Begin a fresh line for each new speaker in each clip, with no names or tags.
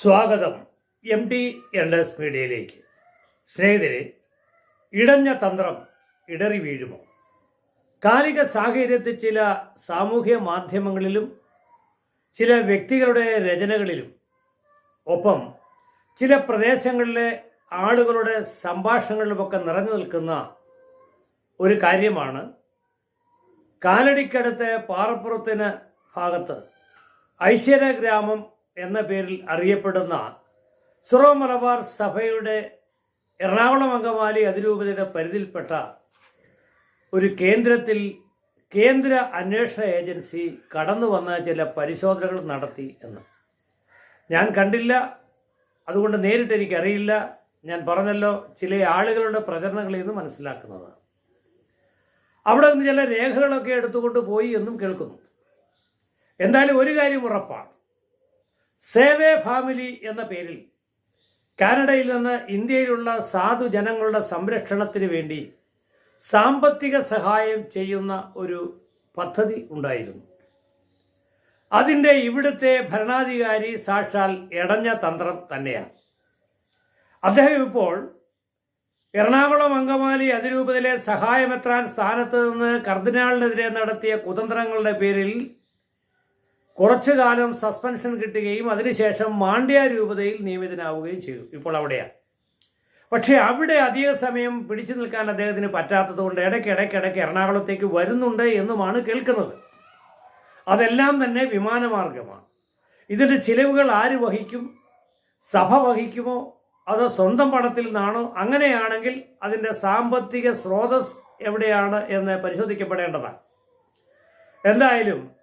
സ്വാഗതം M T S മീഡിയയിലേക്ക്. സ്നേഹിതരെ ഇടഞ്ഞ തന്ത്രം ഇടറി വീഴുമോ? കാലിക സാഹചര്യത്തിൽ ചില സാമൂഹ്യ മാധ്യമങ്ങളിലും ചില വ്യക്തികളുടെ രചനകളിലും ഒപ്പം ചില പ്രദേശങ്ങളിലെ ആളുകളുടെ സംഭാഷണങ്ങളിലുമൊക്കെ നിറഞ്ഞു നിൽക്കുന്ന ഒരു കാര്യമാണ് കാലടിക്കടുത്ത് പാറപ്പുറത്തിന് ഭാഗത്ത് ഐശ്വര്യ ഗ്രാമം എന്ന പേരിൽ അറിയപ്പെടുന്ന സിറോ മലബാർ സഭയുടെ എറണാകുളം അങ്കമാലി അതിരൂപതയുടെ പരിധിയിൽപ്പെട്ട ഒരു കേന്ദ്രത്തിൽ കേന്ദ്ര അന്വേഷണ ഏജൻസി കടന്നു വന്ന ചില പരിശോധനകൾ നടത്തി എന്ന്. ഞാൻ കണ്ടില്ല അതുകൊണ്ട് നേരിട്ട് എനിക്കറിയില്ല. ഞാൻ പറഞ്ഞല്ലോ ചില ആളുകളുടെ പ്രചരണങ്ങളിൽ നിന്ന് മനസ്സിലാക്കുന്നത് അവിടെ നിന്ന് ചില രേഖകളൊക്കെ എടുത്തുകൊണ്ട് പോയി എന്നും കേൾക്കുന്നു. എന്തായാലും ഒരു കാര്യം ഉറപ്പാണ്. സേവേ ഫാമിലി എന്ന പേരിൽ കാനഡയിൽ നിന്ന് ഇന്ത്യയിലുള്ള സാധു ജനങ്ങളുടെ സംരക്ഷണത്തിന് വേണ്ടി സാമ്പത്തിക സഹായം ചെയ്യുന്ന ഒരു പദ്ധതി ഉണ്ടായിരുന്നു. അതിന്റെ ഇവിടുത്തെ ഭരണാധികാരി സാക്ഷാൽ എടഞ്ഞ തന്ത്രം തന്നെയാണ്. അദ്ദേഹം ഇപ്പോൾ എറണാകുളം അങ്കമാലി അതിരൂപതയിലെ സഹായമെത്രാൻ സ്ഥാനത്ത് നിന്ന് കർദിനാളിനെതിരെ നടത്തിയ കുതന്ത്രങ്ങളുടെ പേരിൽ കുറച്ചു കാലം സസ്പെൻഷൻ കിട്ടുകയും അതിനുശേഷം മാണ്ഡ്യ രൂപതയിൽ നിയമിതനാവുകയും ചെയ്തു. ഇപ്പോൾ അവിടെയാണ് പക്ഷേ അവിടെ അധിക സമയം പിടിച്ചു നിൽക്കാൻ അദ്ദേഹത്തിന് പറ്റാത്തതുകൊണ്ട് ഇടയ്ക്ക് ഇടയ്ക്ക് ഇടയ്ക്ക് എറണാകുളത്തേക്ക് വരുന്നുണ്ട് എന്നുമാണ് കേൾക്കുന്നത്. അതെല്ലാം തന്നെ വിമാനമാർഗമാണ്. ഇതിന്റെ ചിലവുകൾ ആര് വഹിക്കും? സഭ വഹിക്കുമോ? അതോ സ്വന്തം പണത്തിൽ നിന്നാണോ? അങ്ങനെയാണെങ്കിൽ അതിന്റെ സാമ്പത്തിക സ്രോതസ് എവിടെയാണ് എന്ന് പരിശോധിക്കപ്പെടേണ്ടതാണ്. എന്തായാലും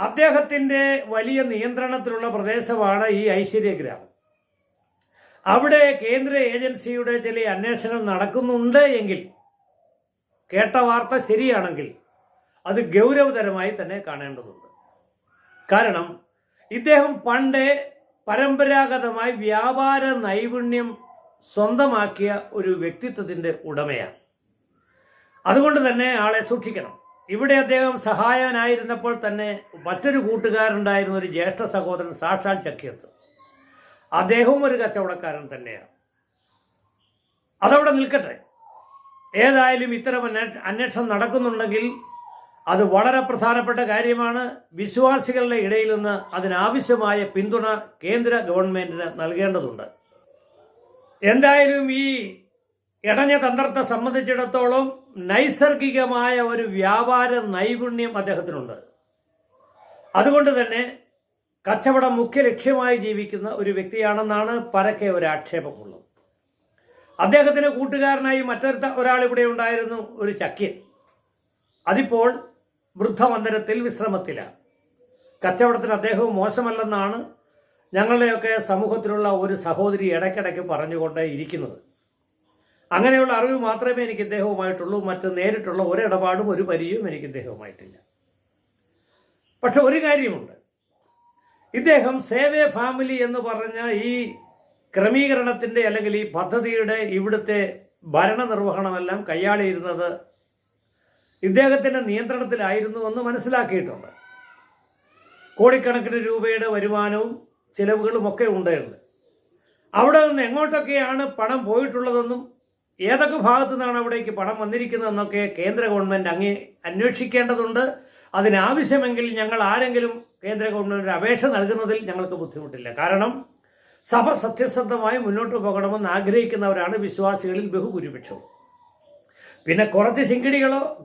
അദ്ദേഹത്തിന്റെ വലിയ നിയന്ത്രണത്തിലുള്ള പ്രദേശമാണ് ഈ ഐശ്വര്യ ഗ്രാമം അവിടെ കേന്ദ്ര ഏജൻസിയുടെ ചില അന്വേഷണം നടക്കുന്നുണ്ട് എങ്കിൽ കേട്ട വാർത്ത ശരിയാണെങ്കിൽ അത് ഗൗരവതരമായി തന്നെ കാണേണ്ടതുണ്ട്. കാരണം ഇദ്ദേഹം പണ്ട് പരമ്പരാഗതമായി വ്യാപാര നൈപുണ്യം സ്വന്തമാക്കിയ ഒരു വ്യക്തിത്വത്തിന്റെ ഉടമയാണ്. അതുകൊണ്ട് തന്നെ ആളെ സൂക്ഷിക്കണം. ഇവിടെ അദ്ദേഹം സഹായനായിരുന്നപ്പോൾ തന്നെ മറ്റൊരു കൂട്ടുകാരുണ്ടായിരുന്ന ഒരു ജ്യേഷ്ഠ സഹോദരൻ സാക്ഷാൽ ചക്കിയത്ത്. അദ്ദേഹവും ഒരു കച്ചവടക്കാരൻ തന്നെയാണ്. അതവിടെ നിൽക്കട്ടെ. ഏതായാലും ഇത്തരം അന്വേ- അന്വേഷണം നടക്കുന്നുണ്ടെങ്കിൽ അത് വളരെ പ്രധാനപ്പെട്ട കാര്യമാണ്. വിശ്വാസികളുടെ ഇടയിൽ നിന്ന് അതിനാവശ്യമായ പിന്തുണ കേന്ദ്ര ഗവൺമെന്റിന് നൽകേണ്ടതുണ്ട്. എന്തായാലും ഈ ഇടഞ്ഞ തന്ത്രത്തെ സംബന്ധിച്ചിടത്തോളം നൈസർഗികമായ ഒരു വ്യാപാര നൈപുണ്യം അദ്ദേഹത്തിനുണ്ട്. അതുകൊണ്ട് തന്നെ കച്ചവടം മുഖ്യ ലക്ഷ്യമായി ജീവിക്കുന്ന ഒരു വ്യക്തിയാണെന്നാണ് പരക്കെ ഒരു ആക്ഷേപമുള്ളത്. അദ്ദേഹത്തിന് കൂട്ടുകാരനായി മറ്റൊരു ഒരാൾ ഇവിടെ ഉണ്ടായിരുന്നു ഒരു ചക്യൻ അതിപ്പോൾ വൃദ്ധമന്ദിരത്തിൽ വിശ്രമത്തിലാണ്. കച്ചവടത്തിന് അദ്ദേഹവും മോശമല്ലെന്നാണ് ഞങ്ങളുടെയൊക്കെ സമൂഹത്തിലുള്ള ഒരു സഹോദരി ഇടയ്ക്കിടയ്ക്ക് പറഞ്ഞുകൊണ്ട് ഇരിക്കുന്നത് അങ്ങനെയുള്ള അറിവ് മാത്രമേ എനിക്ക് ഇദ്ദേഹവുമായിട്ടുള്ളൂ. മറ്റ് നേരിട്ടുള്ള ഒരിടപാടും ഒരു പരിചയവും എനിക്ക് ഇദ്ദേഹവുമായിട്ടില്ല. പക്ഷെ ഒരു കാര്യമുണ്ട്. ഇദ്ദേഹം സേവേ ഫാമിലി എന്ന് പറഞ്ഞ ഈ ക്രമീകരണത്തിന്റെ അല്ലെങ്കിൽ ഈ പദ്ധതിയുടെ ഇവിടുത്തെ ഭരണനിർവഹണമെല്ലാം കൈയാളിയിരുന്നത് ഇദ്ദേഹത്തിന്റെ നിയന്ത്രണത്തിലായിരുന്നു എന്ന് മനസ്സിലാക്കിയിട്ടുണ്ട്. കോടിക്കണക്കിന് രൂപയുടെ വരുമാനവും ചിലവുകളും ഒക്കെ ഉണ്ടായിരുന്നു. അവിടെ നിന്ന് എങ്ങോട്ടൊക്കെയാണ് പണം പോയിട്ടുള്ളതെന്നും ഏതൊക്കെ ഭാഗത്തു നിന്നാണ് അവിടേക്ക് പണം വന്നിരിക്കുന്നതെന്നൊക്കെ കേന്ദ്ര ഗവൺമെന്റ് അങ്ങേ അന്വേഷിക്കേണ്ടതുണ്ട്. അതിനാവശ്യമെങ്കിൽ ഞങ്ങൾ ആരെങ്കിലും കേന്ദ്ര ഗവൺമെന്റ് അപേക്ഷ നൽകുന്നതിൽ ഞങ്ങൾക്ക് ബുദ്ധിമുട്ടില്ല. കാരണം സഭ സത്യസന്ധമായി മുന്നോട്ട് പോകണമെന്ന് ആഗ്രഹിക്കുന്നവരാണ് വിശ്വാസികളിൽ ബഹുഭൂരിപക്ഷവും. പിന്നെ കുറച്ച് ശിങ്കിടികളോ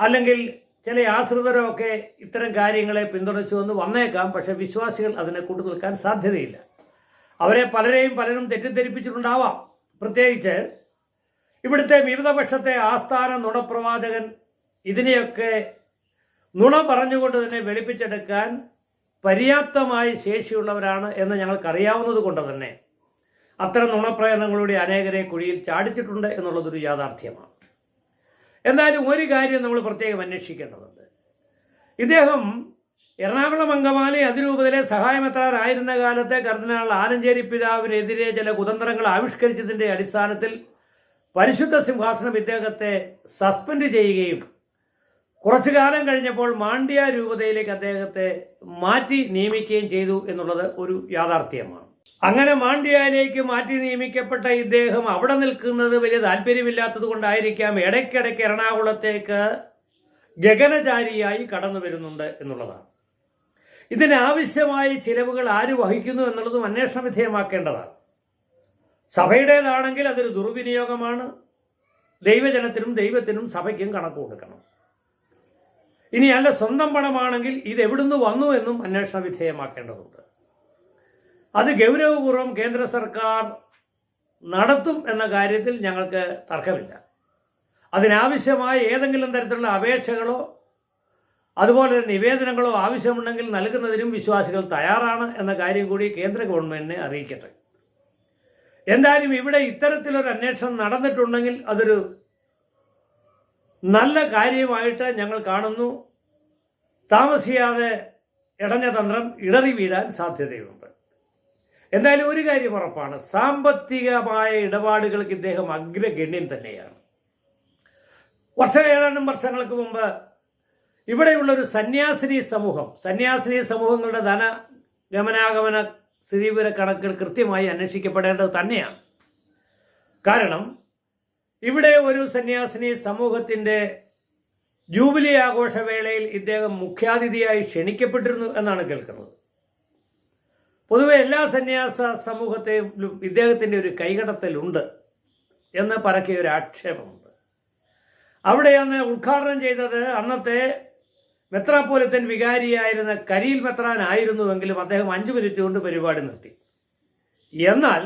അല്ലെങ്കിൽ ചില ആശ്രിതരോ ഒക്കെ ഇത്തരം കാര്യങ്ങളെ പിന്തുണച്ചു എന്ന് വന്നേക്കാം. പക്ഷെ വിശ്വാസികൾ അതിനെ കൊണ്ടു നിൽക്കാൻ സാധ്യതയില്ല. അവരെ പലരെയും പലരും തെറ്റിദ്ധരിപ്പിച്ചിട്ടുണ്ടാവാം. പ്രത്യേകിച്ച് ഇവിടുത്തെ വിവിധപക്ഷത്തെ ആസ്ഥാന നുണപ്രവാചകൻ ഇതിനെയൊക്കെ നുണ പറഞ്ഞുകൊണ്ട് തന്നെ വെളിപ്പിച്ചെടുക്കാൻ പര്യാപ്തമായി ശേഷിയുള്ളവരാണ് എന്ന് ഞങ്ങൾക്കറിയാവുന്നത് കൊണ്ട് തന്നെ അത്തരം നുണപ്രയത്നങ്ങളുടെ അനേകരെ കുഴിയിൽ ചാടിച്ചിട്ടുണ്ട് എന്നുള്ളതൊരു യാഥാർത്ഥ്യമാണ്. എന്തായാലും ഒരു കാര്യം നമ്മൾ പ്രത്യേകം അന്വേഷിക്കേണ്ടതുണ്ട്. ഇദ്ദേഹം എറണാകുളം അങ്കമാലി അതിരൂപതയിലെ സഹായമെത്താറായിരുന്ന കാലത്തെ കർദിനാൾ ആലഞ്ചേരി പിതാവിനെതിരെ ചില കുതന്ത്രങ്ങൾ ആവിഷ്കരിച്ചതിന്റെ അടിസ്ഥാനത്തിൽ പരിശുദ്ധ സിംഹാസനം ഇദ്ദേഹത്തെ സസ്പെൻഡ് ചെയ്യുകയും കുറച്ചു കാലം കഴിഞ്ഞപ്പോൾ മാണ്ഡ്യ രൂപതയിലേക്ക് അദ്ദേഹത്തെ മാറ്റി നിയമിക്കുകയും ചെയ്തു എന്നുള്ളത് ഒരു യാഥാർത്ഥ്യമാണ്. അങ്ങനെ മാണ്ഡ്യയിലേക്ക് മാറ്റി നിയമിക്കപ്പെട്ട ഇദ്ദേഹം അവിടെ നിൽക്കുന്നത് വലിയ താല്പര്യമില്ലാത്തത് കൊണ്ടായിരിക്കാം ഇടയ്ക്കിടയ്ക്ക് എറണാകുളത്തേക്ക് ഗഗനചാരിയായി കടന്നു വരുന്നുണ്ട് എന്നുള്ളതാണ്. ഇതിനാവശ്യമായ ചിലവുകൾ ആര് വഹിക്കുന്നു എന്നുള്ളതും അന്വേഷണ വിധേയമാക്കേണ്ടതാണ്. സഭയുടേതാണെങ്കിൽ അതൊരു ദുർവിനിയോഗമാണ്. ദൈവജനത്തിനും ദൈവത്തിനും സഭയ്ക്കും കണക്ക് കൊടുക്കണം. ഇനി അല്ല സ്വന്തം പണമാണെങ്കിൽ ഇത് എവിടുന്ന് വന്നു എന്നും അന്വേഷണ വിധേയമാക്കേണ്ടതുണ്ട്. അത് ഗൗരവപൂർവം കേന്ദ്ര സർക്കാർ നടത്തും എന്ന കാര്യത്തിൽ ഞങ്ങൾക്ക് തർക്കമില്ല. അതിനാവശ്യമായ ഏതെങ്കിലും തരത്തിലുള്ള അപേക്ഷകളോ അതുപോലെ നിവേദനങ്ങളോ ആവശ്യമുണ്ടെങ്കിൽ നൽകുന്നതിനും വിശ്വാസികൾ തയ്യാറാണ് എന്ന കാര്യം കൂടി കേന്ദ്ര ഗവൺമെന്റിനെ അറിയിക്കട്ടെ. എന്തായാലും ഇവിടെ ഇത്തരത്തിലൊരു അന്വേഷണം നടന്നിട്ടുണ്ടെങ്കിൽ അതൊരു നല്ല കാര്യമായിട്ട് ഞങ്ങൾ കാണുന്നു. താമസിയാതെ ഇടഞ്ഞ തന്ത്രം ഇടറി വീഴാൻ സാധ്യതയുണ്ട്. എന്തായാലും ഒരു കാര്യം ഉറപ്പാണ്. സാമ്പത്തികമായ ഇടപാടുകൾക്ക് ഇദ്ദേഹം അഗ്രഗണ്യൻ തന്നെയാണ്. വർഷം ഏതാനും വർഷങ്ങൾക്ക് മുമ്പ് ഇവിടെയുള്ളൊരു സന്യാസിനി സമൂഹം സന്യാസിനി സമൂഹങ്ങളുടെ ധന ഗമനാഗമന സ്ഥിതിവിവര കണക്കുകൾ കൃത്യമായി അന്വേഷിക്കപ്പെടേണ്ടത് തന്നെയാണ്. കാരണം ഇവിടെ ഒരു സന്യാസിനി സമൂഹത്തിന്റെ ജൂബിലി ആഘോഷവേളയിൽ ഇദ്ദേഹം മുഖ്യാതിഥിയായി ക്ഷണിക്കപ്പെട്ടിരുന്നു എന്നാണ് കേൾക്കുന്നത്. പൊതുവെ എല്ലാ സന്യാസ സമൂഹത്തെയും ഇദ്ദേഹത്തിന്റെ ഒരു കൈകടത്തലുണ്ട് എന്ന് പറക്കിയ ഒരു ആക്ഷേപമുണ്ട്. അവിടെ അന്ന് ഉദ്ഘാടനം ചെയ്തത് അന്നത്തെ മെത്രാപ്പോലിത്തൻ വികാരിയായിരുന്ന കരീൽ മെത്രാൻ ആയിരുന്നുവെങ്കിലും അദ്ദേഹം അഞ്ചു മിനിറ്റ് കൊണ്ട് പരിപാടി നിർത്തി. എന്നാൽ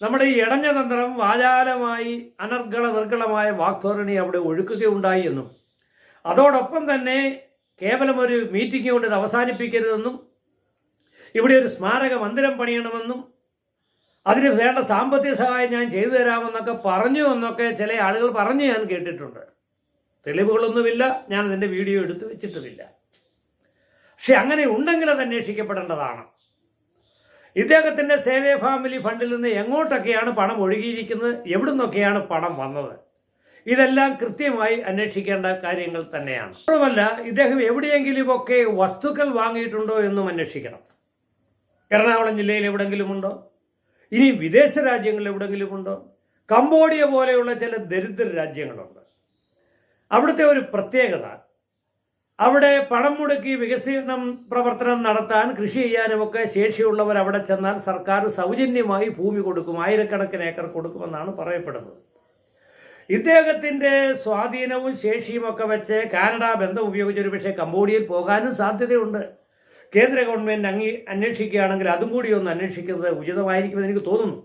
നമ്മുടെ ഈ ഇടഞ്ഞ തന്ത്രം വാചാലമായി അനർഗള നിർഗളമായ വാക്ധോരണി അവിടെ ഒഴുക്കുകയുണ്ടായി എന്നും അതോടൊപ്പം തന്നെ കേവലം ഒരു മീറ്റിംഗ് കൊണ്ട് ഇത് അവസാനിപ്പിക്കരുതെന്നും ഇവിടെ ഒരു സ്മാരക മന്ദിരം പണിയണമെന്നും അതിന് വേണ്ട സാമ്പത്തിക സഹായം ഞാൻ ചെയ്തു തരാമെന്നൊക്കെ പറഞ്ഞു എന്നൊക്കെ ചില ആളുകൾ പറഞ്ഞു ഞാൻ കേട്ടിട്ടുണ്ട്. തെളിവുകളൊന്നുമില്ല ഞാൻ അതിന്റെ വീഡിയോ എടുത്തു വെച്ചിട്ടുമില്ല. പക്ഷെ അങ്ങനെ ഉണ്ടെങ്കിൽ അത് അന്വേഷിക്കപ്പെടേണ്ടതാണ്. ഇദ്ദേഹത്തിന്റെ സേവേ ഫാമിലി ഫണ്ടിൽ നിന്ന് എങ്ങോട്ടൊക്കെയാണ് പണം ഒഴുകിയിരിക്കുന്നത് എവിടെ നിന്നൊക്കെയാണ് പണം വന്നത്? ഇതെല്ലാം കൃത്യമായി അന്വേഷിക്കേണ്ട കാര്യങ്ങൾ തന്നെയാണ്. മാത്രമല്ല ഇദ്ദേഹം എവിടെയെങ്കിലുമൊക്കെ വസ്തുക്കൾ വാങ്ങിയിട്ടുണ്ടോ എന്നും അന്വേഷിക്കണം. എറണാകുളം ജില്ലയിൽ എവിടെങ്കിലും ഉണ്ടോ ഇനി വിദേശ രാജ്യങ്ങളിൽ എവിടെങ്കിലും ഉണ്ടോ കംബോഡിയ പോലെയുള്ള ചില ദരിദ്ര രാജ്യങ്ങളുണ്ട്. അവിടുത്തെ ഒരു പ്രത്യേകത. അവിടെ പണം മുടക്കി വികസനം പ്രവർത്തനം നടത്താൻ കൃഷി ചെയ്യാനുമൊക്കെ ശേഷിയുള്ളവർ അവിടെ ചെന്നാൽ സർക്കാർ സൗജന്യമായി ഭൂമി കൊടുക്കും ആയിരക്കണക്കിന് ഏക്കർ കൊടുക്കുമെന്നാണ് പറയപ്പെടുന്നത്. ഇദ്ദേഹത്തിന്റെ സ്വാധീനവും ശേഷിയും ഒക്കെ വെച്ച് കാനഡ ബന്ധം ഉപയോഗിച്ച് ഒരു പക്ഷേ കംബോഡിയയിൽ പോകാനും സാധ്യതയുണ്ട്. കേന്ദ്ര ഗവൺമെന്റ് അങ്ങി അന്വേഷിക്കുകയാണെങ്കിൽ അതും കൂടി ഒന്ന് അന്വേഷിക്കുന്നത് ഉചിതമായിരിക്കുമെന്ന് എനിക്ക് തോന്നുന്നു.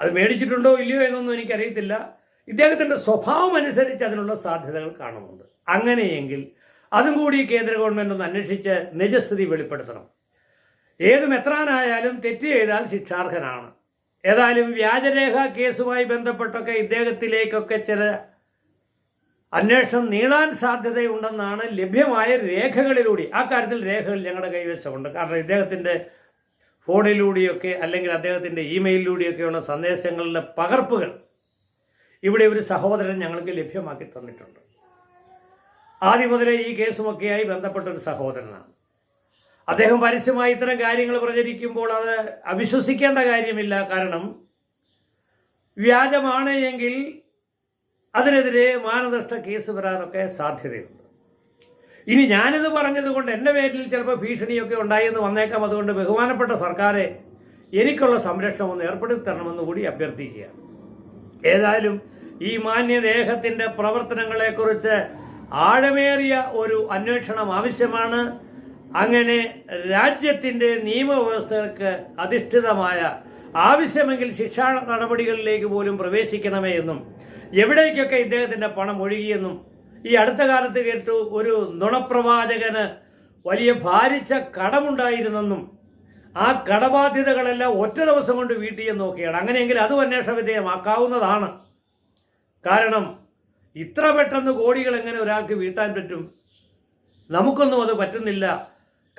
അത് മേടിച്ചിട്ടുണ്ടോ ഇല്ലയോ എന്നൊന്നും എനിക്കറിയത്തില്ല. ഇദ്ദേഹത്തിന്റെ സ്വഭാവം അനുസരിച്ച് അതിനുള്ള സാധ്യതകൾ കാണുന്നുണ്ട്. അങ്ങനെയെങ്കിൽ അതും കൂടി കേന്ദ്ര ഗവൺമെന്റ് ഒന്ന് അന്വേഷിച്ച് നിജസ്ഥിതി വെളിപ്പെടുത്തണം. ഏത് മെത്രാനായാലും തെറ്റ് ചെയ്താൽ ശിക്ഷാർഹനാണ്. ഏതായാലും വ്യാജരേഖ കേസുമായി ബന്ധപ്പെട്ടൊക്കെ ഇദ്ദേഹത്തിലേക്കൊക്കെ ചില അന്വേഷണം നീളാൻ സാധ്യതയുണ്ടെന്നാണ് ലഭ്യമായ രേഖകളിലൂടെ. ആ കാര്യത്തിൽ രേഖകൾ ഞങ്ങളുടെ കൈവശമുണ്ട്. കാരണം ഇദ്ദേഹത്തിന്റെ ഫോണിലൂടെയൊക്കെ അല്ലെങ്കിൽ അദ്ദേഹത്തിന്റെ ഇമെയിലിലൂടെയൊക്കെയുള്ള സന്ദേശങ്ങളുടെ പകർപ്പുകൾ ഇവിടെ ഒരു സഹോദരൻ ഞങ്ങൾക്ക് ലഭ്യമാക്കി തന്നിട്ടുണ്ട്. ആദ്യം മുതലേ ഈ കേസുമൊക്കെയായി ബന്ധപ്പെട്ട ഒരു സഹോദരനാണ്. അദ്ദേഹം പരസ്യമായി ഇത്തരം കാര്യങ്ങൾ പ്രചരിക്കുമ്പോൾ അത് അവിശ്വസിക്കേണ്ട കാര്യമില്ല. കാരണം വ്യാജമാണ് എങ്കിൽ അതിനെതിരെ മാനനഷ്ട കേസ് വരാനൊക്കെ സാധ്യതയുണ്ട്. ഇനി ഞാനിത് പറഞ്ഞതുകൊണ്ട് എന്റെ പേരിൽ ചിലപ്പോൾ ഭീഷണിയൊക്കെ ഉണ്ടായെന്ന് വന്നേക്കാം. അതുകൊണ്ട് ബഹുമാനപ്പെട്ട സർക്കാരെ എനിക്കുള്ള സംരക്ഷണം ഒന്ന് ഏർപ്പെടുത്തി തരണമെന്ന് കൂടി അഭ്യർത്ഥിക്കുക ഏതായാലും ഈ മാന്യദേഹത്തിന്റെ പ്രവർത്തനങ്ങളെക്കുറിച്ച് ആഴമേറിയ ഒരു അന്വേഷണം ആവശ്യമാണ്. അങ്ങനെ രാജ്യത്തിന്റെ നിയമവ്യവസ്ഥകൾക്ക് അധിഷ്ഠിതമായ ആവശ്യമെങ്കിൽ ശിക്ഷാ നടപടികളിലേക്ക് പോലും പ്രവേശിക്കണമേ എന്നും എവിടേക്കൊക്കെ ഇദ്ദേഹത്തിന്റെ പണം ഒഴുകിയെന്നും ഈ അടുത്ത കാലത്ത് കേട്ടു ഒരു നുണപ്രവാചകന് വലിയ ഭാരിച്ച കടമുണ്ടായിരുന്നെന്നും ആ കടബാധ്യതകളെല്ലാം ഒറ്റ ദിവസം കൊണ്ട് വീട്ടിയെന്ന് നോക്കിയാണ്. അങ്ങനെയെങ്കിൽ അതും അന്വേഷണ വിധേയമാക്കാവുന്നതാണ്. കാരണം ഇത്ര പെട്ടെന്ന് കോടികൾ എങ്ങനെ ഒരാൾക്ക് വീട്ടാൻ പറ്റും? നമുക്കൊന്നും അത് പറ്റുന്നില്ല.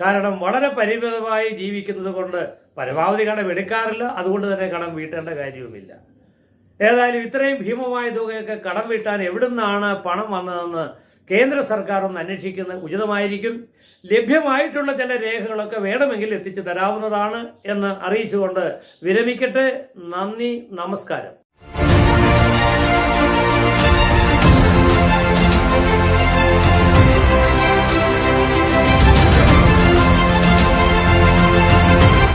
കാരണം വളരെ പരിമിതമായി ജീവിക്കുന്നത് കൊണ്ട് പരമാവധി കടം എടുക്കാറില്ല. അതുകൊണ്ട് തന്നെ കടം വീട്ടേണ്ട കാര്യവുമില്ല. ഏതായാലും ഇത്രയും ഭീമമായ തുകയൊക്കെ കടം വീട്ടാൻ എവിടുന്നാണ് പണം വന്നതെന്ന് കേന്ദ്ര സർക്കാർ ഒന്ന് അന്വേഷിക്കുന്നത് ഉചിതമായിരിക്കും. ലഭ്യമായിട്ടുള്ള ചില രേഖകളൊക്കെ വേണമെങ്കിൽ എത്തിച്ചു തരാവുന്നതാണ് എന്ന് അറിയിച്ചുകൊണ്ട് വിരമിക്കട്ടെ. നന്ദി നമസ്കാരം.